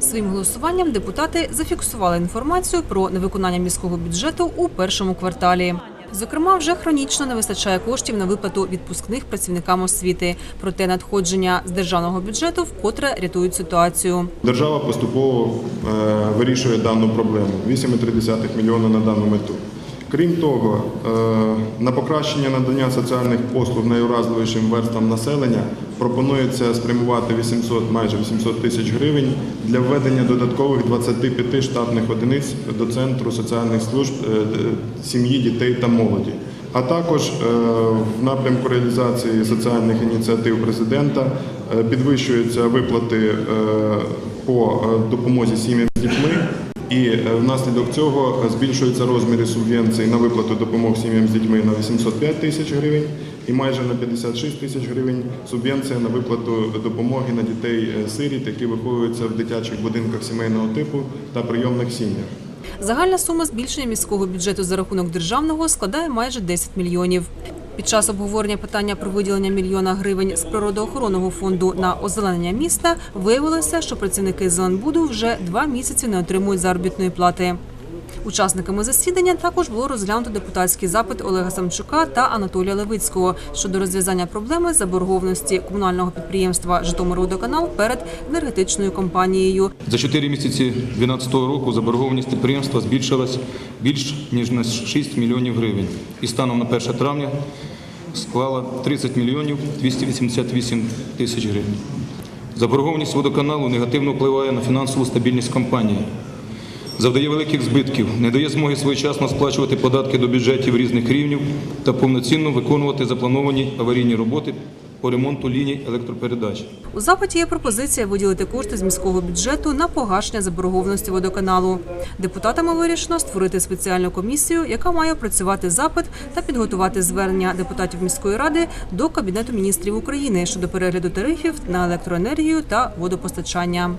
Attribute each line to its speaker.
Speaker 1: Своїм голосуванням депутати зафіксували інформацію про невиконання міського бюджету у першому кварталі. Зокрема, вже хронічно не вистачає коштів на виплату відпускних працівникам освіти. Проте надходження з державного бюджету вкотре рятують ситуацію.
Speaker 2: Держава поступово е, вирішує дану проблему 8,3 мільйона на дану мету. Крім того, е, на покращення надання соціальних послуг найуразливішим верствам населення пропонується спрямувати 800, майже 800 тисяч гривень для введення додаткових 25 штатних одиниць до Центру соціальних служб е, сім'ї, дітей та молоді. А також е, в напрямку реалізації соціальних ініціатив президента підвищуються виплати по допомозі сім'ям з дітьми. І е, внаслідок цього збільшуються розміри субвенцій на виплату допомог сім'ям з дітьми на 805 тисяч гривень і майже на 56 тисяч гривень субвенція на виплату допомоги на дітей е, сиріт, які виховуються в дитячих будинках сімейного типу та прийомних сім'ях.
Speaker 1: Загальна сума збільшення міського бюджету за рахунок державного складає майже 10 мільйонів. Під час обговорення питання про виділення мільйона гривень з природоохоронного фонду на озеленення міста виявилося, що працівники Зеленбуду вже два місяці не отримують заробітної плати. Учасниками засідання також було розглянуто депутатський запит Олега Самчука та Анатолія Левицького щодо розв'язання проблеми заборгованості комунального підприємства «Житомирводоканал» перед енергетичною компанією.
Speaker 3: За 4 місяці 2012 року заборгованість підприємства збільшилась більш ніж на 6 мільйонів гривень і станом на 1 травня склала 30 мільйонів 288 тисяч гривень. Заборгованість водоканалу негативно впливає на фінансову стабільність компанії, завдає великих збитків, не дає змоги своєчасно сплачувати податки до бюджетів різних рівнів та повноцінно виконувати заплановані аварійні роботи по ремонту ліній електропередач.
Speaker 1: У запиті є пропозиція виділити кошти з міського бюджету на погашення заборгованості водоканалу. Депутатами вирішено створити спеціальну комісію, яка має опрацювати запит та підготувати звернення депутатів міської ради до Кабінету міністрів України щодо перегляду тарифів на електроенергію та водопостачання.